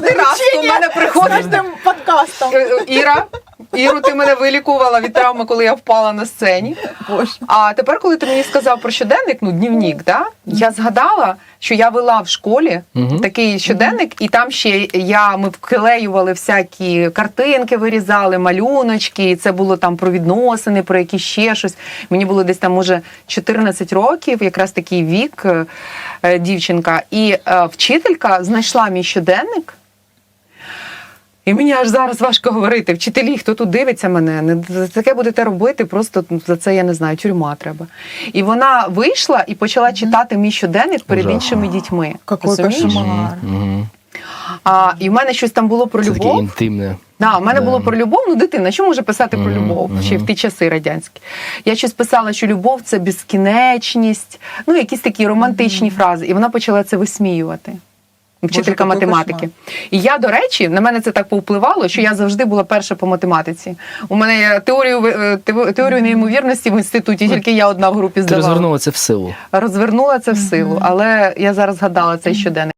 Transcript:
кожен раз у мене З приходить кожним подкастом. Е, Іра. Іру, ти мене вилікувала від травми, коли я впала на сцені. Боже. А тепер, коли ти мені сказав про щоденник, ну дневник, да, я згадала, що я вела в школі Мгм. такий щоденник, і там ще я ми вклеювали всякі картинки, вирізали, малюночки. І це було там про відносини, про якісь ще щось. Мені було десь там, може, 14 років, якраз такий вік е, е, дівчинка. І е, вчителька знайшла мій щоденник. І мені аж зараз важко говорити. Вчителі, хто тут дивиться мене, не таке будете робити, просто ну, за це я не знаю, тюрма треба. І вона вийшла і почала читати мій щоденник перед іншими дітьми. Какой кошмар. А, і в мене щось там було про Це таке інтимне. Да, в мене Да. було про любов. Ну, дитина, що може писати про любов ще в ті часи радянські? Я щось писала, що любов це безкінечність, ну якісь такі романтичні фрази. І вона почала це висміювати. Вчителька Боже, математики. І я, до речі, на мене це так повпливало, що я завжди була перша по математиці. У мене є теорію е, теорію неймовірності в інституті, тільки я одна в групі Ти розвернула це в силу. Розвернула це в силу, але я зараз згадала цей щоденник.